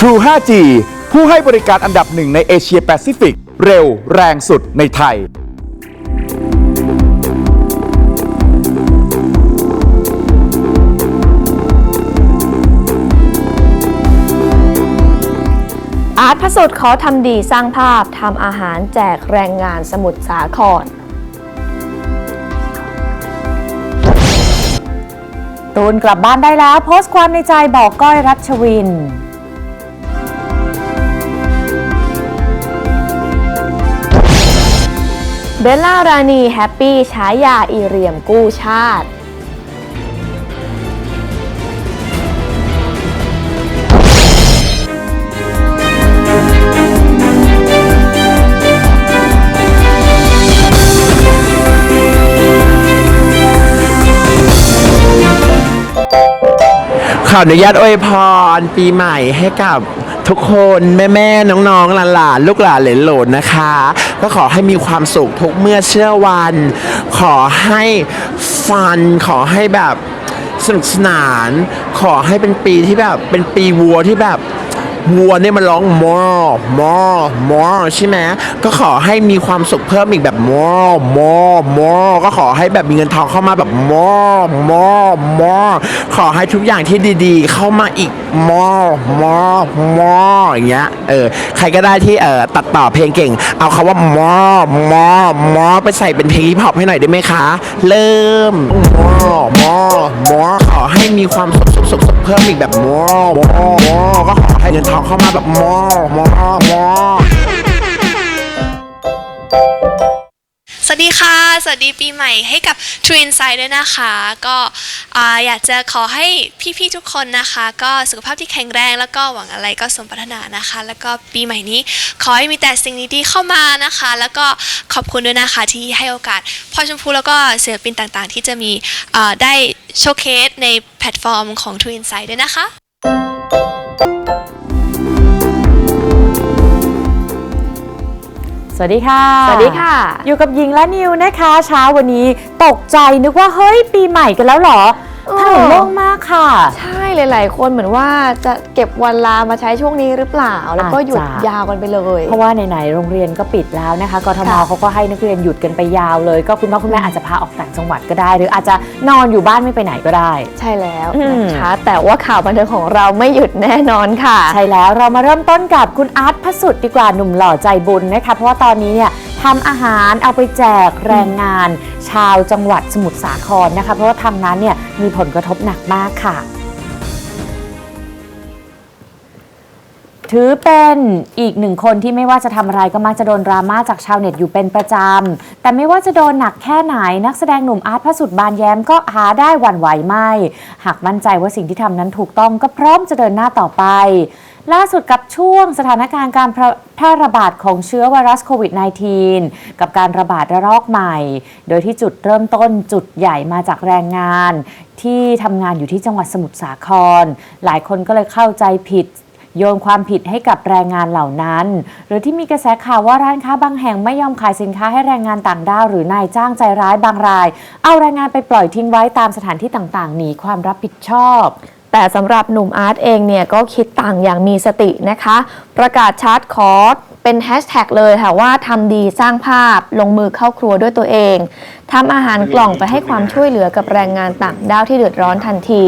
True 5G ผู้ให้บริการอันดับหนึ่งในเอเชียแปซิฟิก เร็วแรงสุดในไทย อาร์ตพระสุดขอทำดีสร้างภาพทำอาหารแจกแรงงานสมุทรสาครตูนกลับบ้านได้แล้ว โพสต์ความในใจบอกก้อยรัชวิน บลล่ารานีแฮปปี้ฉายาอีเรียมกู้ชาติ ขออนุญาตอวยพรปีใหม่ให้กับ ทุกคนแม่แม่ๆน้องๆหลานๆลูกหลานเหลนโหลนนะคะ ก็ขอให้มีความสุขทุกเมื่อเชื่อวัน ขอให้ฟันขอให้แบบสนุกสนาน ขอให้เป็นปีที่แบบเป็นปีวัวที่แบบ วัวเนี่ยมันร้องมอมอมอใช่ไหมก็ขอให้มีความสุขเพิ่มอีกแบบมอมอมอก็ขอให้แบบมีเงินทองเข้ามาแบบมอมอมอขอให้ทุกอย่างที่ดีๆ เข้ามาอีกมอมอมออย่างเงี้ยเออใครก็ได้ที่เออตัดต่อเพลงเก่ง เอาคาว่ามอมอมอไปใส่เป็นเพลงฮิปฮอปให้หน่อยได้ไหมคะ เริ่มมอมอมอขอให้มีความสุขสุขสุข เพิ่มอีกแบบมอมอมอก็ขอให้เงินทองเข้ามาแบบมอมอมอ สวัสดีค่ะ สวัสดีปีใหม่ให้กับ True Insight ด้วยนะคะ ก็อ่าอยากจะขอให้พี่ๆทุกคนนะคะ ก็สุขภาพที่แข็งแรง แล้วก็หวังอะไรก็สมปรารถนานะคะ แล้วก็ปีใหม่นี้ขอให้มีแต่สิ่งดีๆเข้ามานะคะ แล้วก็ขอบคุณด้วยนะคะที่ให้โอกาสพ่อชมพูแล้วก็ศิลปินต่างๆ ที่จะมีได้โชว์เคสในแพลตฟอร์มของ True Insight ด้วยนะคะ สวัสดีค่ะ สวัสดีค่ะ อยู่กับหญิงและนิวนะคะ เช้าวันนี้ตกใจนึกว่าเฮ้ยปีใหม่กันแล้วเหรอเออ ถนนโล่งมากค่ะ ใช่หลาย ๆ คนเหมือนว่าจะเก็บวันลามาใช้ช่วงนี้หรือเปล่า แล้วก็หยุดอาจจะยาวกันไปเลย เพราะว่าไหน ๆ โรงเรียนก็ปิดแล้วนะคะกทมค่ะเขาก็ให้นักเรียนหยุดกันไปยาวเลย ก็คุณพ่อคุณแม่อาจจะพาออกต่างจังหวัดก็ได้ หรืออาจจะนอนอยู่บ้านไม่ไปไหนก็ได้ ใช่แล้วอืมนะคะ แต่ว่าข่าวบันเทิงของเราไม่หยุดแน่นอนค่ะ ใช่แล้วเรามาเริ่มต้นกับคุณอาร์ตพระสุดดีกว่าหนุ่มหล่อใจบุญนะคะเพราะว่าตอนนี้เนี่ย ทำอาหารเอาไปแจกแรงงาน ชาวจังหวัดสมุทรสาครนะคะ เพราะว่าทางนั้นเนี่ยมีผลกระทบหนักมากค่ะ ถือเป็นอีกหนึ่งคนที่ไม่ว่าจะทำอะไรก็มักจะโดนดราม่าจากชาวเน็ตอยู่เป็นประจำ แต่ไม่ว่าจะโดนหนักแค่ไหน นักแสดงหนุ่มอาร์ตพระสุดบานแย้มก็หาได้หวั่นไหวไม่ หากมั่นใจว่าสิ่งที่ทำนั้นถูกต้องก็พร้อมจะเดินหน้าต่อไป ล่าสุดกับช่วงสถานการณ์การแพร่ระบาดของเชื้อไวรัสโควิด -19 กับการระบาดระลอกใหม่ โดยที่จุดเริ่มต้นจุดใหญ่มาจากแรงงาน ที่ทำงานอยู่ที่จังหวัดสมุทรสาคร หลายคนก็เลยเข้าใจผิด โยนความผิดให้กับแรงงานเหล่านั้น หรือที่มีกระแสข่าวว่าร้านค้าบางแห่งไม่ยอมขายสินค้าให้แรงงานต่างด้าวหรือนายจ้างใจร้ายบางราย เอาแรงงานไปปล่อยทิ้งไว้ตามสถานที่ต่างๆหนีความรับผิดชอบ แต่สำหรับหนุ่มอาร์ตเองเนี่ยก็คิดต่างอย่างมีสตินะคะ ประกาศชัดขอร์สเป็นแฮชแท็กเลยค่ะว่าทำดีสร้างภาพลงมือเข้าครัวด้วยตัวเองทำอาหารกล่องไปให้ความช่วยเหลือกับแรงงานต่างด้าวที่เดือดร้อนทันที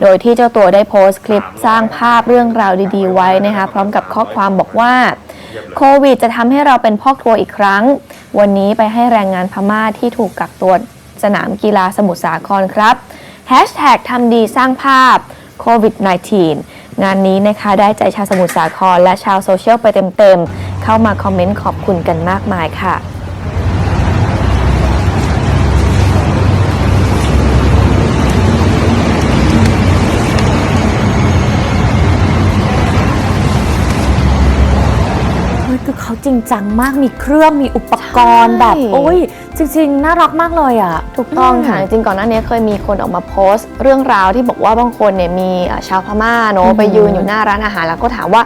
โดยที่เจ้าตัวได้โพสต์คลิปสร้างภาพเรื่องราวดีๆ ไว้นะคะพร้อมกับข้อความบอกว่าโควิดจะทำให้เราเป็นพ่อครัวอีกครั้ง วันนี้ไปให้แรงงานพม่าที่ถูกกักตัวสนามกีฬาสมุทรสาครครับแฮชแท็กทำดีสร้างภาพ โควิด -19 งานนี้นะคะได้ใจชาวสมุทรสาครและชาวโซเชียลไปเต็มๆ เข้ามาคอมเมนต์ขอบคุณกันมากมายค่ะ เฮ้ยคือเขาจ ริงจังมากมีเครื่องมีอุปกรณ์ใช่แบบโอ้ยจริง ๆ น่ารักมากเลยอะ ถูกต้องค่ะจริงๆก่อนหน้านี้เคยมีคนออกมาโพสต์ เรื่องราวที่บอกว่าบางคนเนี่ยมีเอ่อชาวพม่าเนอือะมไปยืนอยู่หน้าร้านอาหารแล้วก็ถามว่า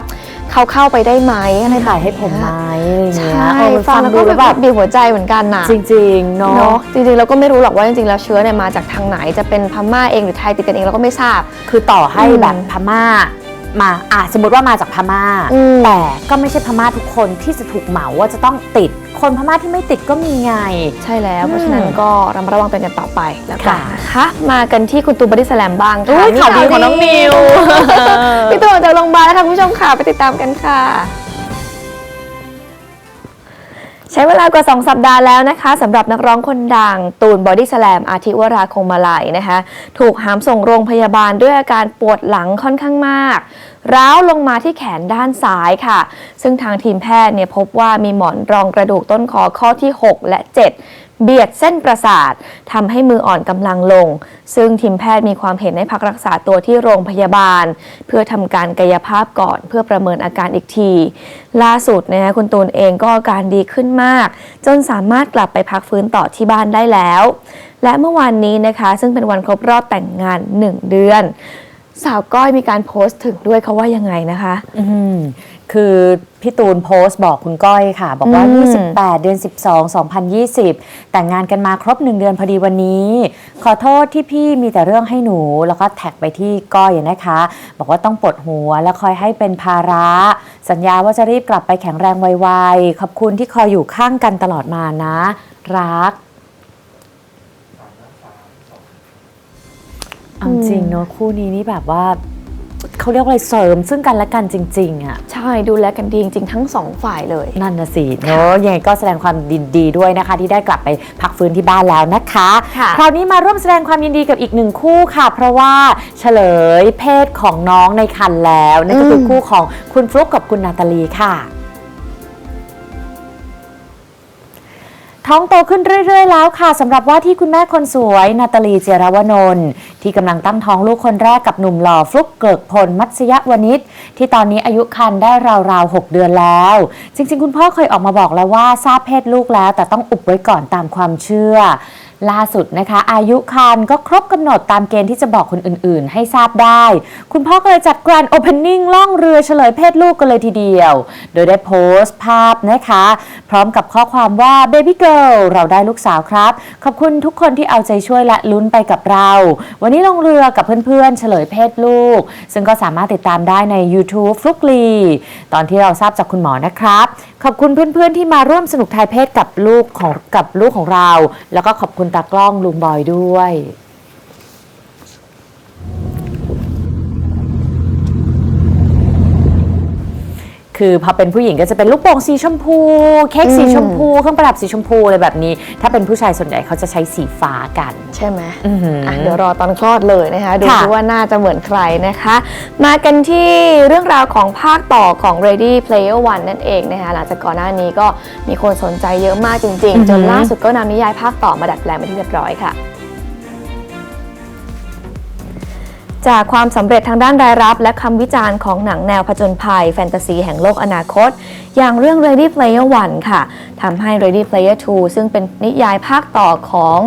เขาเข้าไปได้ไหมอะไรให้ถ่ายให้ผมไหมอะไรอย่างใชเงี้ย่เออฟังแล้วก็ดูแบบบีบหัวใจเหมือนกันน่ะจริงๆเนาะเนาะจริงๆเราก็ไม่รู้หรอกว่าจริงๆแล้วเชื้อเนี่ยมาจากทางไหนจะเป็นพม่าเองหรือไทยติดกันเองเราก็ไม่ทราบ คือต่อให้อืมแบบพม่า มาอะสมมติว่ามาจากพม่า อืม แต่ก็ไม่ใช่พม่าทุกคนที่จะถูกเหมาว่าจะต้องติด คนพม่าที่ไม่ติดก็มีไง ใช่แล้วอืมเพราะฉะนั้นก็ระมัดระวังตัวกันต่อไปแล้วกันค่ะนะคะมากันที่คุณตูนบอดี้สแลมบ้างอุ๊ค่ะยข่าวดีของน้องมิว พี่ตูนออกจากโรงพยาบาลแล้วค่ะคุณผู้ชมค่ะไปติดตามกันค่ะ ใช้เวลากว่า 2 สัปดาห์แล้วนะคะสำหรับนักร้องคนดัง ตูนบอดี้สแลมอาทิวราคงมาลัยนะคะ ถูกหามส่งโรงพยาบาลด้วยอาการปวดหลังค่อนข้างมาก ร้าวลงมาที่แขนด้านซ้ายค่ะ ซึ่งทางทีมแพทย์เนี่ยพบว่ามีหมอนรองกระดูกต้นคอข้อที่ 6 และ 7 เบียดเส้นประสาททำให้มืออ่อนกำลังลง ซึ่งทีมแพทย์มีความเห็นให้พักรักษาตัวที่โรงพยาบาล เพื่อทำการกายภาพก่อนเพื่อประเมินอาการอีกที ล่าสุดนะคะคุณตูนเองก็อาการดีขึ้นมาก จนสามารถกลับไปพักฟื้นต่อที่บ้านได้แล้ว และเมื่อวานนี้นะคะซึ่งเป็นวันครบรอบแต่งงาน 1 เดือน สาวก้อยมีการโพสต์ถึงด้วยเขาว่ายังไงนะคะ อื คือพี่ตูนโพสต์บอกคุณก้อยค่ะ บอกว่า อืม 28 เดือน 12 2020 แต่งงานกันมาครบ1เดือนพอดีวันนี้ ขอโทษที่พี่มีแต่เรื่องให้หนู แล้วก็แท็กไปที่ก้อยนะคะ บอกว่าต้องปวดหัวแล้วคอยให้เป็นภาระ สัญญาว่าจะรีบกลับไปแข็งแรงไวๆ ขอบคุณที่คอยอยู่ข้างกันตลอดมานะ รักเอาจริงเนอะคู่นี้นี่แบบว่า เขาเรียกว่าอะไรเสริมซึ่งกันและกันจริงๆอะใช่ดูแลกันดีจริงๆทั้งสองฝ่ายเลย นั่นนะสิเนอะยังไงก็แสดงความยินดีด้วยนะคะ ที่ได้กลับไปพักฟื้นที่บ้านแล้วนะคะค่ะ คราวนี้มาร่วมแสดงความยินดีกับอีกหนึ่งคู่ค่ะ เพราะว่าเฉลยเพศของน้องในคันแล้วนั่นก็คือคู่ของคุณฟลุ๊กกับคุณนาตาลีค่ะ ท้องโตขึ้นเรื่อย ๆ แล้วค่ะสำหรับว่าที่คุณแม่คนสวย นาตาลีเจยรวนนท์ที่กำลังตั้งท้องลูกคนแรกกับหนุ่มหล่อฟลุกเกิกพลมัตสยวนิชที่ตอนนี้อายุครรภ์ได้ราวๆ 6 เดือนแล้ว จริง ๆ คุณพ่อเคยออกมาบอกแล้วว่าทราบเพศลูกแล้ว แต่ต้องอุบไว้ก่อนตามความเชื่อ ล่าสุดนะคะ อายุครรภ์ก็ครบกำหนดตามเกณฑ์ที่จะบอกคนอื่นๆ ให้ทราบได้ คุณพ่อก็เลยจัดแกรนด์โอเพนนิ่งล่องเรือเฉลยเพศลูกกันเลยทีเดียว โดยได้โพสต์ภาพนะคะ พร้อมกับข้อความว่า Baby Girl เราได้ลูกสาวครับ ขอบคุณทุกคนที่เอาใจช่วยและลุ้นไปกับเรา วันนี้ลงเรือกับเพื่อนๆ เฉลยเพศลูก ซึ่งก็สามารถติดตามได้ใน YouTube ฟลุกลี ตอนที่เราทราบจากคุณหมอนะครับ ขอบคุณเพื่อนๆที่มาร่วมสนุกทายเพศกับลูกของกับลูกของเรา แล้วก็ขอบคุณตากล้องลุงบอยด้วย คือพอเป็นผู้หญิงก็จะเป็นลูกโป่งสีชมพู เค้กสีชมพู เครื่องประดับสีชมพูอะไรแบบนี้ ถ้าเป็นผู้ชายส่วนใหญ่เขาจะใช้สีฟ้ากัน ใช่ไหมอือหืออะเดี๋ยวรอตอนคลอดเลยนะคะ ดูค่ะซิว่าน่าจะเหมือนใครนะคะ มากันที่เรื่องราวของภาคต่อของ Ready Player One นั่นเองนะคะหลังจากก่อนหน้านี้ก็มีคนสนใจเยอะมากจริง ๆ จนล่าสุดก็นำนิยายภาคต่อมาดัดแปลงเป็นที่เรียบร้อยค่ะ จากความสำเร็จทางด้านรายรับ และคำวิจารณ์ของหนังแนวผจญภัย แฟนตาซีแห่งโลกอนาคต อย่างเรื่อง Ready Player One ค่ะทำให้ Ready Player Two ซึ่งเป็นนิยายภาคต่อของ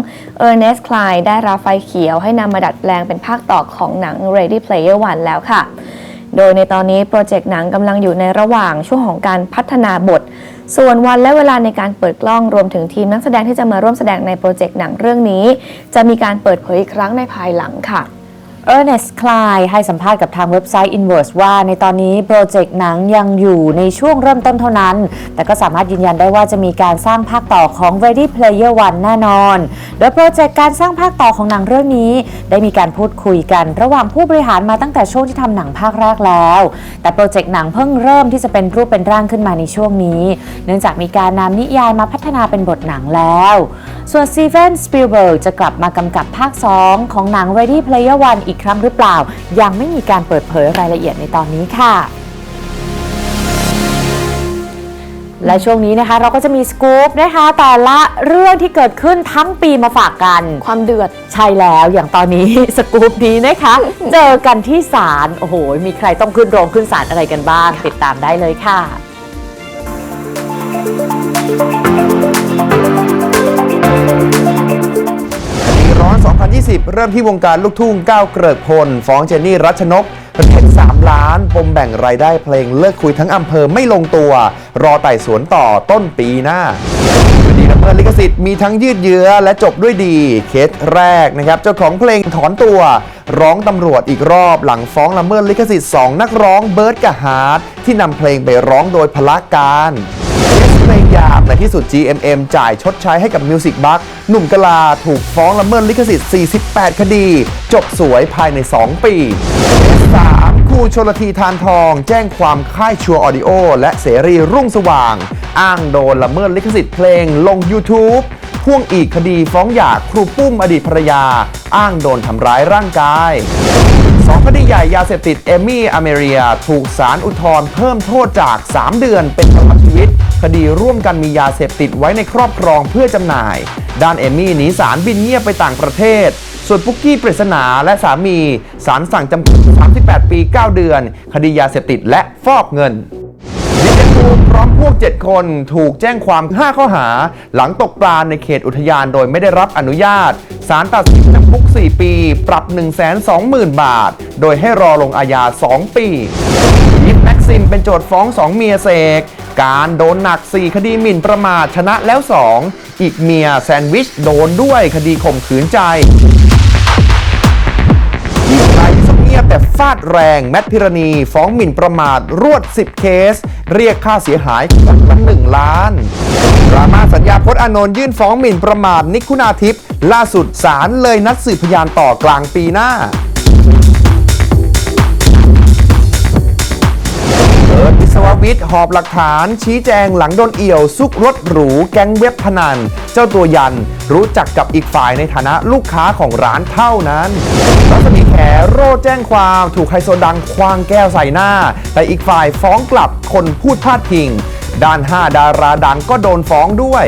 Ernest Cline ได้รับไฟเขียวให้นำมาดัดแปลงเป็นภาคต่อของหนัง Ready Player One แล้วค่ะ โดยในตอนนี้โปรเจกต์หนังกำลังอยู่ในระหว่างช่วงของการพัฒนาบท ส่วนวันและเวลาในการเปิดกล้องรวมถึงทีมนักแสดงที่จะมาร่วมแสดงในโปรเจกต์หนังเรื่องนี้ จะมีการเปิดเผยอีกครั้งในภายหลังค่ะ เออร์เนสคลายให้สัมภาษณ์กับทางเว็บไซต์ Inverse ว่าในตอนนี้โปรเจกต์หนังยังอยู่ในช่วงเริ่มต้นเท่านั้น แต่ก็สามารถยืนยันได้ว่าจะมีการสร้างภาคต่อของ Ready Player One แน่นอน โดยโปรเจกต์การสร้างภาคต่อของหนังเรื่องนี้ ได้มีการพูดคุยกัน ระหว่างผู้บริหารมาตั้งแต่ช่วงที่ทำหนังภาคแรกแล้ว แต่โปรเจกต์หนังเพิ่งเริ่มที่จะเป็นรูปเป็นร่างขึ้นมาในช่วงนี้ เนื่องจากมีการนำนิยายมาพัฒนาเป็นบทหนังแล้ว ส่วนซีเวนสปิลเบิร์กจะกลับมากำกับภาค 2 ของหนัง Ready Player One อีกครั้งหรือเปล่า ยังไม่มีการเปิดเผยรายละเอียดในตอนนี้ค่ะและช่วงนี้นะคะเราก็จะมีสกู๊ปนะคะแต่ละเรื่องที่เกิดขึ้นทั้งปีมาฝากกัน ความเดือดใช่แล้วอย่างตอนนี้สกู๊ปนี้นะคะ เจอกันที่ศาลโอ้โห มีใครต้องขึ้นโรงขึ้นศาลอะไรกันบ้าง ติดตามได้เลยค่ะ อน 2020 เริ่มที่วงการลูกทุ่งก้าวเกริกพล ฟ้องเจนนี่รัชนกเประเทศ3ล้าน ปมแบ่งรายได้เพลงเลิกคุยทั้งอำเภอไม่ลงตัว รอไต่สวนต่อต้นปีหน้าคดีละเมิดลิขสิทธิ์มีทั้งยืดเยื้อและจบด้วยดี เคสแรกนะครับเจ้าของเพลงถอนตัว ร้องตำรวจอีกรอบหลังฟ้องละเมิดลิขสิทธิ์ 2 นักร้องเบิร์ดกับฮาร์ดที่นำเพลงไปร้องโดยพละการ เคสเพลงยามในที่สุด GMM จ่ายชดใช้ให้กับ Music b u c k หนุ่มกะลาถูกฟ้องละเมิดลิขสิทธิ์ 48 คดี จบสวยภายใน 2 ปี 3 ครูชนลทีทานทอง แจ้งความค่ายชัวร์ออดิโอ และเสรีรุ่งสว่าง อ้างโดนละเมิดลิขสิทธิ์เพลงลง YouTube พ่วงอีกคดีฟ้องหย่าครูปุ้มอดีตภรรยา อ้างโดนทำร้ายร่างกายสองคดีใหญ่ยาเสพติดเอมี่อเมริยาถูกศาลอุทธรณ์เพิ่มโทษจาก 3 เดือนเป็นตลอดชีวิต คดีร่วมกันมียาเสพติดไว้ในครอบครองเพื่อจำหน่าย ด้านเอมี่หนีศาลบินเงียบไปต่างประเทศ ส่วนปุกกี้ปริศนาและสามีศาลสั่งจำคุก 38 ปี 9 เดือน คดียาเสพติดและฟอกเงินดิเจภูพร้อมพวก 7 คนถูกแจ้งความ 5 ข้อหา หลังตกปลาในเขตอุทยานโดยไม่ได้รับอนุญาตศาลตัดสินจำคุก 4 ปี ปรับ 120,000 บาท โดยให้รอลงอาญา 2 ปียิปแม็กซิมเป็นโจทย์ฟ้อง 2 เมียเสก การโดนหนัก 4 คดีหมิ่นประมาทชนะแล้ว 2 อีกเมียแซนด์วิชโดนด้วยคดีข่มขืนใจที่รายที่สเงียบแต่ฟาดแรง แมทพิรณีฟ้องหมิ่นประมาทรวด 10 เคส เรียกค่าเสียหายคนละ1ล้านดราม่าสัญญาพจน์อานนท์ยื่นฟ้องหมิ่นประมาทนิกคุณาทิพย์ล่าสุดศาลเลยนัดสืบพยานต่อกลางปีหน้า เอิร์ธวิศววิทย์หอบหลักฐาน ชี้แจงหลังโดนเอี่ยว ซุกรถหรูแก๊งเว็บพนัน เจ้าตัวยันรู้จักกับอีกฝ่ายในฐานะลูกค้าของร้านเท่านั้นรัศมีแขโร่แจ้งความถูกไฮโซดังควางแก้วใส่หน้า แต่อีกฝ่ายฟ้องกลับคนพูดพาดพิง ด้าน 5 ดาราดังก็โดนฟ้องด้วย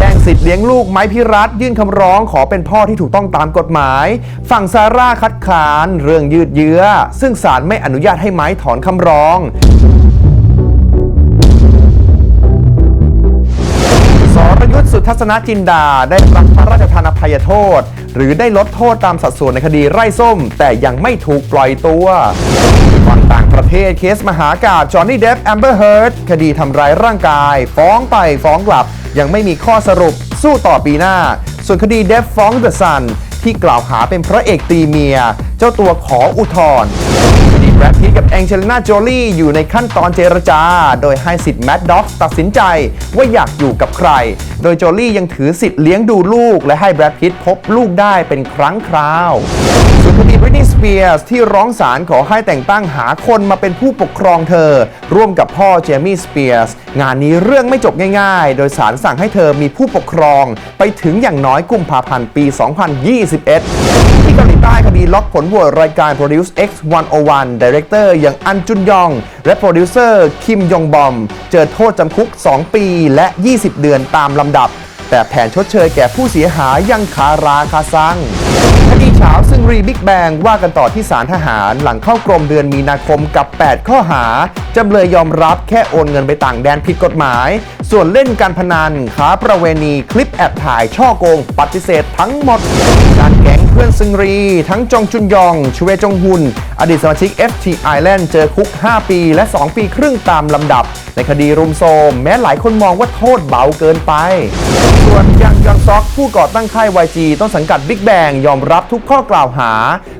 แย่งสิทธิ์เลี้ยงลูกไม้พิรัตยื่นคำร้องขอเป็นพ่อที่ถูกต้องตามกฎหมาย ฝั่งซาร่าคัดค้านเรื่องยืดเยื้อ ซึ่งศาลไม่อนุญาตให้ไม้ถอนคำร้องสรยุทธ์สุทัศนจินดาได้รับพระราชทานอภัยโทษ หรือได้ลดโทษตามสัดส่วนในคดีไร่ส้ม แต่ยังไม่ถูกปล่อยตัวฝั่งต่างประเทศเคสมหากาบจอห์นนี่เดฟแอมเบอร์เฮิร์ตคดีทำร้ายร่างกาย ฟ้องไปฟ้องกลับ ยังไม่มีข้อสรุปสู้ต่อปีหน้า ส่วนคดีเดฟฟ้องเดอะซันที่กล่าวหาเป็นพระเอกตีเมีย เจ้าตัวขออุทธรณ์ แบรดพิตต์กับแองเจลิน่าโจลี่อยู่ในขั้นตอนเจรจา โดยให้สิทธิ์แมดด็อกตัดสินใจว่าอยากอยู่กับใคร โดยโจลี่ยังถือสิทธิ์เลี้ยงดูลูก และให้แบรดพิตต์พบลูกได้เป็นครั้งคราวส่วนคดีบริตนีย์สเปียร์สที่ร้องศาลขอให้แต่งตั้งหาคนมาเป็นผู้ปกครองเธอ ร่วมกับพ่อเจมี่สเปียร์สงานนี้เรื่องไม่จบง่าย ๆ โดยศาลสั่งให้เธอมีผู้ปกครอง ไปถึงอย่างน้อยกุมภาพันธ์ปี 2021 ที่เกาหลีใต้คดีล็อกผลโหวตรายการ Produce X 101 Director อย่างอันจุนยอง และโปรดิวเซอร์คิมยองบอม เจอโทษจำคุก 2 ปีและ 20 เดือนตามลำดับ แต่แผนชดเชยแก่ผู้เสียหายยังคาราคาซังคดีเฉาซึ่งรีบิ๊กแบงว่ากันต่อที่ศาลทหารหลังเข้ากรมเดือนมีนาคมกับ 8 ข้อหา จำเลยยอมรับแค่โอนเงินไปต่างแดนผิดกฎหมาย ส่วนเล่นการพนันค้าประเวณีคลิปแอบถ่ายช่อโกง ปฏิเสธทั้งหมดการแก๊งเพื่อนซึงรี ทั้งจองจุนยอง ชเวจงฮุน อดีตสมาชิก FT Island เจอคุก 5 ปี และ 2 ปีครึ่งตามลำดับ ในคดีรุมโทมแม้หลายคนมองว่าโทษเบาเกินไป ส่วนยังยองซอกผู้ก่อตั้งค่าย YG ต้นสังกัด Big Bang ยอมรับทุกข้อกล่าวหา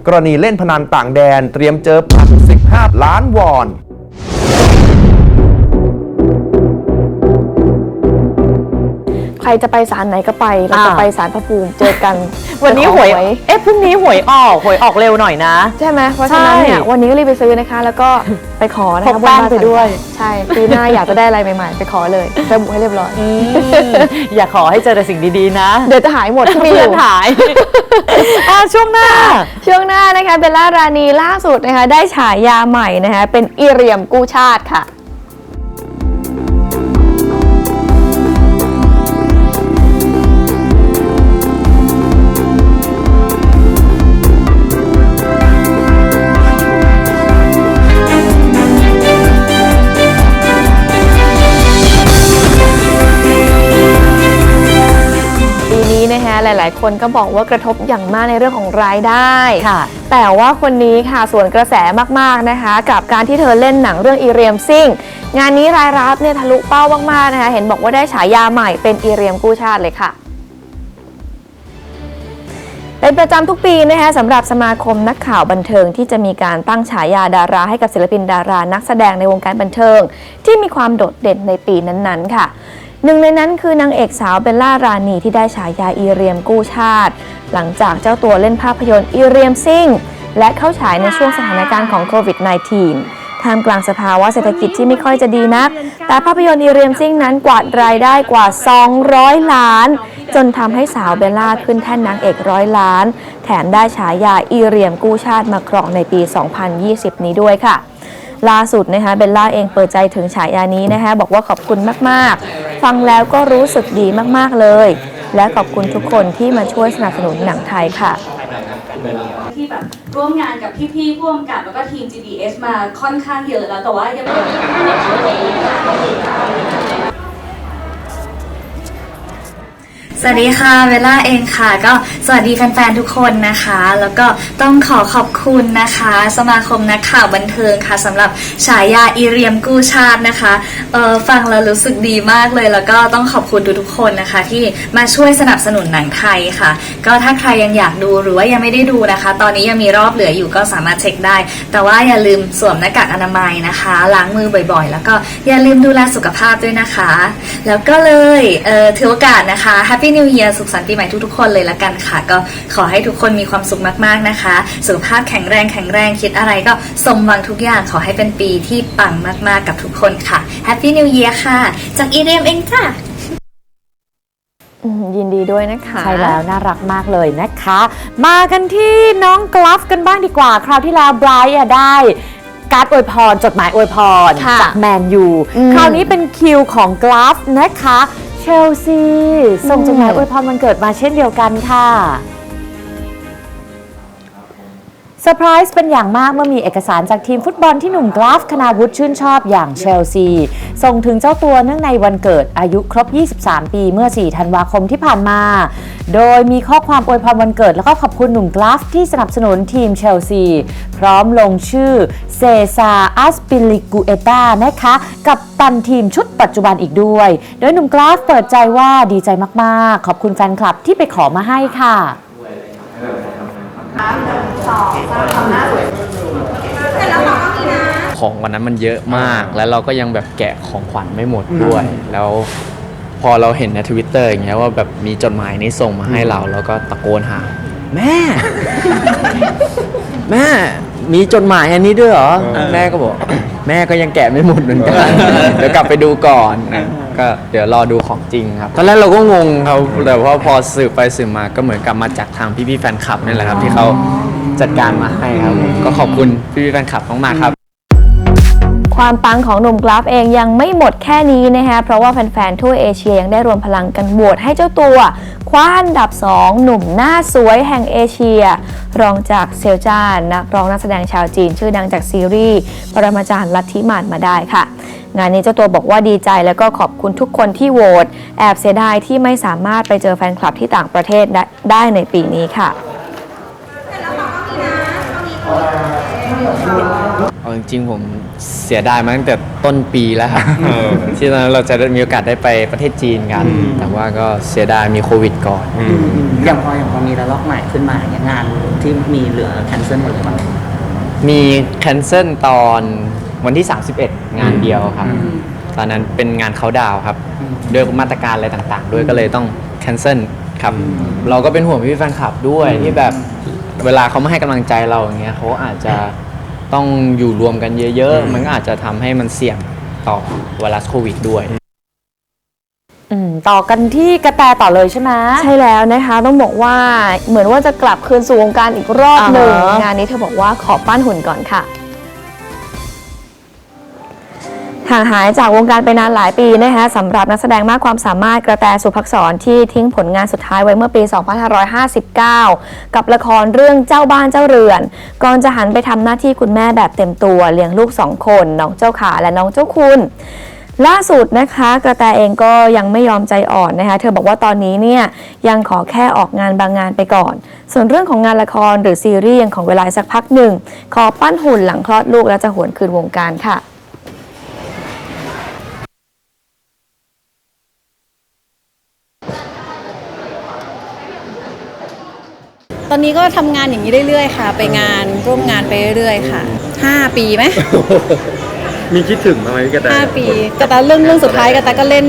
กรณีเล่นพนันต่างแดนเตรียมเจอปรับ15ล้านวอน รจะไปศาลไหนก็ไป เราจะอ่า ไปศาลพระภูมิเจอกันวันนี้ไปขอหวยเอ๊ะพรุ่งนี้หวยออกหวยออกเร็วหน่อยนะ ใช่ไหมเพราะฉะนั้นเนี่ยใช่วันนี้ก็รีบไปซื้อนะคะ แล้วก็ไปขอนะพคะกแป้งบนบ้านไปด้วย ใช่ปีหน้าอยากจะได้อะไรใหม่ๆ ไปขอเลยระบุให้เรียบร้อยอืมอย่าขอให้เจอแต่สิ่งดีๆนะเดี๋ยวจะหายหมดที่มีอเพื่อนยู่ หาย อะช่วงหน้า ช่วงหน้านะคะเบลล่ารานีล่าสุดนะคะได้ฉายาใหม่นะคะเป็นอีเรียมกู้ชาติค่ะ หหลาย ๆ คนก็บอกว่ากระทบอย่างมากในเรื่องของรายได้ ค่ะ แต่ว่าคนนี้ค่ะส่วนกระแสมากๆนะคะ กับการที่เธอเล่นหนังเรื่องอีเรียมซิ่งงานนี้รายรับเนี่ยทะลุเป้ามากๆนะคะ เห็นบอกว่าได้ฉายาใหม่เป็นอีเรียมกู้ชาติเลยค่ะเป็นประจำทุกปีนะคะสำหรับสมาคมนักข่าวบันเทิงที่จะมีการตั้งฉายาดาราให้กับศิลปินดารานักแสดงในวงการบันเทิง ที่มีความโดดเด่นในปีนั้นๆ ค่ะ หนึ่งในนั้นคือนางเอกสาวเบลล่ารานีที่ได้ฉายาอีเรียมกู้ชาติ หลังจากเจ้าตัวเล่นภาพยนตร์อีเรียมซิ่ง และเข้าฉายในช่วงสถานการณ์ของโควิด -19 ท่ามกลางสภาวะเศรษฐกิจที่ไม่ค่อยจะดีนัก แต่ภาพยนตร์อีเรียมซิ่งนั้นกวาดรายได้กว่า 200 ล้าน จนทำให้สาวเบลล่าขึ้นแท่นนางเอกร้อยล้าน แถมได้ฉายาอีเรียมกู้ชาติมาครองในปี 2020 นี้ด้วยค่ะ ล่าสุดนะคะเบลล่าเองเปิดใจถึงฉายานี้นะคะบอกว่าขอบคุณมากๆ ฟังแล้วก็รู้สึกดีมากๆเลย และขอบคุณทุกคนที่มาช่วยสนับสนุนหนังไทยค่ะที่แบบร่วมงานกับพี่ๆพ่วงกับแล้วก็ทีม GDS มาค่อนข้างเยอะแล้วแต่ว่ายังเป็น สวัสดีค่ะเวล่าเองค่ะ ก็สวัสดีแฟนๆทุกคนนะคะ แล้วก็ต้องขอขอบคุณนะคะ สมาคมนักข่าวบันเทิงค่ะสำหรับฉายาอีเรียมกู้ชาตินะคะเออฟังแล้วรู้สึกดีมากเลย แล้วก็ต้องขอบคุณทุกๆคนนะคะ ที่มาช่วยสนับสนุนหนังไทยค่ะ ก็ถ้าใครยังอยากดูหรือว่ายังไม่ได้ดูนะคะ ตอนนี้ยังมีรอบเหลืออยู่ก็สามารถเช็คได้ แต่ว่าอย่าลืมสวมหน้ากากอนามัยนะคะล้างมือบ่อยๆ แล้วก็อย่าลืมดูแลสุขภาพด้วยนะคะ แล้วก็เลยเออถือโอกาสนะคะ Happy New Year สุขสันต์ปีใหม่ทุกๆคนเลยละกันค่ะ ก็ขอให้ทุกคนมีความสุขมากๆนะคะ สุขภาพแข็งแรงแข็งแรงคิดอะไรก็สมหวังทุกอย่างขอให้เป็นปีที่ปังมากๆกับทุกคนค่ะ Happy New Year ค่ะ จากอีเรียมเองจ้ะอืมยินดีด้วยนะคะ ใช่แล้วน่ารักมากเลยนะคะ มากันที่น้องกลาฟกันบ้างดีกว่า คราวที่แล้วไบรท์อะได้การ์ดอวยพร จดหมายอวยพรค่ะจากแมนยูอืมคราวนี้เป็นคิวของกลาฟนะคะ เชลซี ส่งจดหมายอวยพรวันเกิดมาเช่นเดียวกันค่ะเซอร์ไพรส์เป็นอย่างมากเมื่อมีเอกสารจากทีมฟุตบอลที่หนุ่มกราฟคณาวุฒิชื่นชอบอย่างเชลซี ส่งถึงเจ้าตัวเนื่องในวันเกิดอายุครบ 23 ปีเมื่อ 4 ธันวาคมที่ผ่านมา โดยมีข้อความอวยพรวันเกิดแล้วก็ขอบคุณหนุ่มกราฟที่สนับสนุนทีมเชลซี พร้อมลงชื่อเซซาอัสปิลิกูเอตานะคะ กับตันทีมชุดปัจจุบันอีกด้วย โดยหนุ่มกราฟเปิดใจว่าดีใจมากๆ ขอบคุณแฟนคลับที่ไปขอมาให้ค่ะ ของวันนั้นมันเยอะมาก แล้วเราก็ยังแบบแกะของขวัญไม่หมดด้วย แล้วพอเราเห็นในทวิตเตอร์อย่างเงี้ยว่าแบบมีจดหมายนี้ส่งมาให้เรา แล้วก็ตะโกนหา แม่ แม่มีจดหมายอันนี้ด้วยเหรอ แม่ก็บอก แม่ก็ยังแกะไม่หมดเหมือนกัน เดี๋ยวกลับไปดูก่อนนะก็เดี๋ยวรอดูของจริงครับ ตอนแรกเราก็งงครับแต่ว่าพอสืบไปสืบมาก็เหมือนกับมาจากทางพี่ๆแฟนคลับนี่แหละครับ ที่เขา จัดการมาให้ครับผมก็ขอบคุณพี่ๆแฟนคลับมากๆครับ ความปังของหนุ่มกราฟเองยังไม่หมดแค่นี้นะคะเพราะว่าแฟนๆ ทั่วเอเชียยังได้รวมพลังกันโหวตให้เจ้าตัว คว้าอันดับ 2 หนุ่มหน้าสวยแห่งเอเชีย รองจากเซลจานนักร้องนักแสดงชาวจีน ชื่อดังจากซีรีส์ปรมาจารย์ลัทธิมานมาได้ค่ะ งานนี้เจ้าตัวบอกว่าดีใจแล้วก็ขอบคุณทุกคนที่โหวตแอบเสียดายที่ไม่สามารถไปเจอแฟนคลับที่ต่างประเทศได้ได้ในปีนี้ค่ะ เอาจริงๆผมเสียดายมาตั้งแต่ต้นปีแล้วครับที่ตอนนั้นเราจะได้มีโอกาสได้ไปประเทศจีนกัน แต่ว่าก็เสียดายมีโควิดก่อน อย่างพออย่างพอมีระลอกใหม่ขึ้นมาอย่างงานที่มีเหลือแคนเซิลหมดเลยมั้งมีแคนเซิลตอนวันที่ 31 งานเดียวครับ ตอนนั้นเป็นงานเขาดาวน์ครับด้วยมาตรการอะไรต่างๆ ด้วยก็เลยต้องแคนเซิลครับ เราก็เป็นห่วงพี่แฟนคลับด้วยที่แบบเวลาเขามาให้กำลังใจเราอย่างเงี้ยเขาอาจจะ ต้องอยู่รวมกันเยอะ ๆ มันก็อาจจะทำให้มันเสี่ยงต่อไวรัสโควิดด้วย อืมต่อกันที่กระแตต่อเลยใช่ไหม ใช่แล้วนะคะต้องบอกว่าเหมือนว่าจะกลับคืนสู่วงการอีกรอบหนึ่งอ่าฮะ งานนี้เธอบอกว่าขอปั้นหุ่นก่อนค่ะ ห่างหายจากวงการไปนานหลายปีนะคะสำหรับนักแสดงมากความสามารถกระแตสุภักษรที่ทิ้งผลงานสุดท้ายไว้เมื่อปี 2559 กับละครเรื่องเจ้าบ้านเจ้าเรือน ก่อนจะหันไปทำหน้าที่คุณแม่แบบเต็มตัวเลี้ยงลูกสองคน น้องเจ้าขาและน้องเจ้าคุณล่าสุดนะคะกระแตเองก็ยังไม่ยอมใจอ่อนนะคะ เธอบอกว่าตอนนี้เนี่ยยังขอแค่ออกงานบางงานไปก่อน ส่วนเรื่องของงานละครหรือซีรีส์ยังของเวลาสักพักหนึ่ง ขอปั้นหุ่นหลังคลอดลูกแล้วจะหวนคืนวงการค่ะ ตอนนี้ก็ทำงานอย่างนี้เรื่อยๆค่ะ ไปงานร่วมงานไปเรื่อยๆค่ะ 5 ปีไหม มีคิดถึงไหมพี่กระแตห้าปีกระตาเรื่องเรื่องสุดท้ายกระตาก็เล่น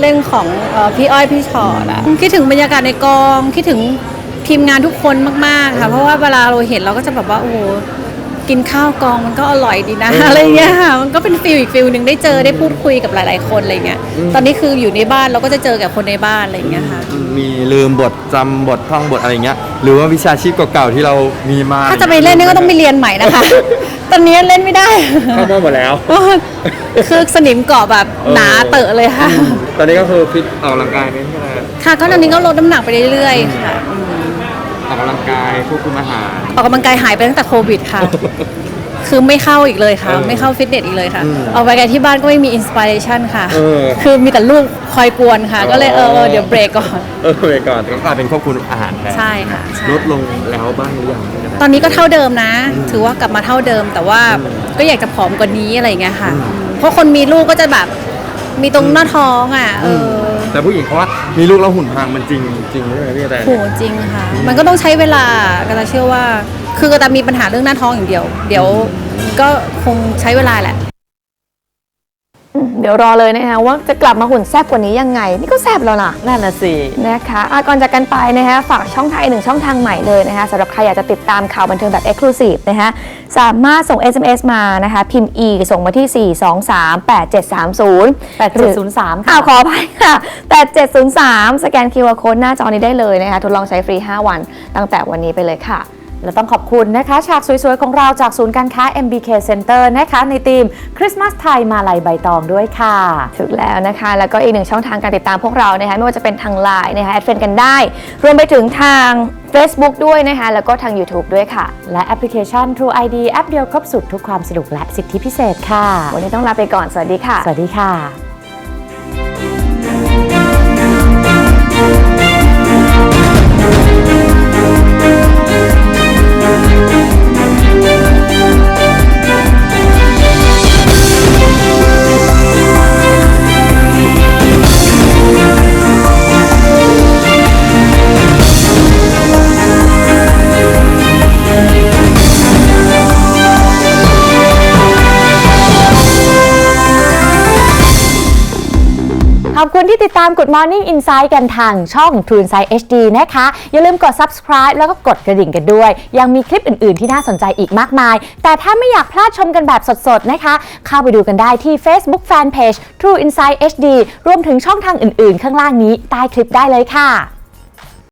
เล่นของเอ่อพี่อ้อยพี่ชอตอะคิดถึงบรรยากาศในกองคิดถึงทีมงานทุกคนมากๆค่ะ เพราะว่าเวลาเราเห็นเราก็จะแบบว่าโอ้โห กินข้าวกองมันก็อร่อยดีนะอะไรเงี้ยค่ะมันก็เป็นฟิลอีกฟิลหนึ่งได้เจอได้พูดคุยกับหลาย ๆ คนอะไรเงี้ยตอนนี้คืออยู่ในบ้านเราก็จะเจอกับคนในบ้านอะไรเงี้ยค่ะมีลืมบทจำบทท่องบทอะไรเงี้ยหรือว่าวิชาชีพเก่าๆที่เรามีมาถ้าจะไปเล่นนี่ก็ต้องไปเรียนใหม่นะคะ ตอนนี้เล่นไม่ได้เข้ามาหมดแล้วคือสนิมเกาะแบบหนาเตอะเลยค่ะ ตอนนี้ก็คือฟิตออกกำลังกายเน้นแค่ค่ะก็ตอนนี้ก็ลดน้ำหนักไปเรื่อยๆค่ะ อืมออกกำลังกายควบคุมอาหาร ออกกำลังกายหายไปตั้งแต่โควิดค่ะ คือไม่เข้าอีกเลยค่ะ เออไม่เข้าฟิตเนสอีกเลยค่ะ อืมออกไปกันที่บ้านก็ไม่มีอินสปิเรชันค่ะ เออคือมีแต่ลูกคอยกวนค่ะ อ๋อ ก็เลยเออเออเดี๋ยวเบรกก่อน เออไปก่อนก็กลายเป็นควบคุมอาหารแทนใช่ค่ะใช่ ลดลงแล้วบ้างหรือยังพี่กระแตตอนนี้ก็เท่าเดิมนะ ถือว่ากลับมาเท่าเดิม แต่ว่าก็อยากจะผอมกว่านี้อะไรอย่างเงี้ยค่ะเพราะคนมีลูกก็จะแบบมีตรงหน้าท้องอะเออ แต่ผู้หญิงเขาว่ามีลูกแล้วหุ่นพังมันจริงจริงใช่ไหมพี่แต่โหจริงค่ะ มันก็ต้องใช้เวลากระตาเชื่อว่า คือกระตามีปัญหาเรื่องหน้าท้องอย่างเดียว เดี๋ยวก็คงใช้เวลาแหละ เดี๋ยวรอเลยนะคะว่าจะกลับมาหุ่นแซ่บกว่านี้ยังไง นี่ก็แซ่บแล้วนะนั่นน่ะสินะคะอะก่อนจากกันไปนะคะฝากช่องทางอีกหนึ่งช่องทางใหม่เลยนะคะสำหรับใครอยากจะติดตามข่าวบันเทิงแบบ Exclusive นะคะสามารถส่ง SMS มานะคะพิมพ์ e ส่งมาที่ 4 2 3 8 7 3 0 8703ค่ะอ้าวขออภัยค่ะ 8703 สแกน QR Code หน้าจอนี้ได้เลยนะคะทดลองใช้ฟรี 5 วันตั้งแต่วันนี้ไปเลยค่ะ และต้องขอบคุณนะคะ ฉากสวยๆ ของเราจากศูนย์การค้า MBK Center นะคะ ในทีมคริสต์มาสไทยมาลัยใบตองด้วยค่ะถึงแล้วนะคะ แล้วก็อีกหนึ่งช่องทางการติดตามพวกเรานะคะไม่ว่าจะเป็นทางไลน์นะคะแอดเฟนกันได้ รวมไปถึงทาง Facebook ด้วยนะคะ แล้วก็ทาง YouTube ด้วยค่ะ และแอปพลิเคชัน True ID แอปเดียวครบสุดทุกความสนุกและสิทธิพิเศษค่ะ วันนี้ต้องลาไปก่อนสวัสดีค่ะ สวัสดีค่ะ ที่ติดตาม Good Morning Insight กันทางช่อง True Insight HD นะคะ อย่าลืมกด subscribe แล้วก็กดกระดิ่งกันด้วย ยังมีคลิปอื่น ๆ ที่น่าสนใจอีกมากมาย แต่ถ้าไม่อยากพลาดชมกันแบบสด ๆ นะคะ เข้าไปดูกันได้ที่ Facebook Fanpage True Insight HD รวมถึงช่องทางอื่น ๆ ข้างล่างนี้ใต้คลิปได้เลยค่ะ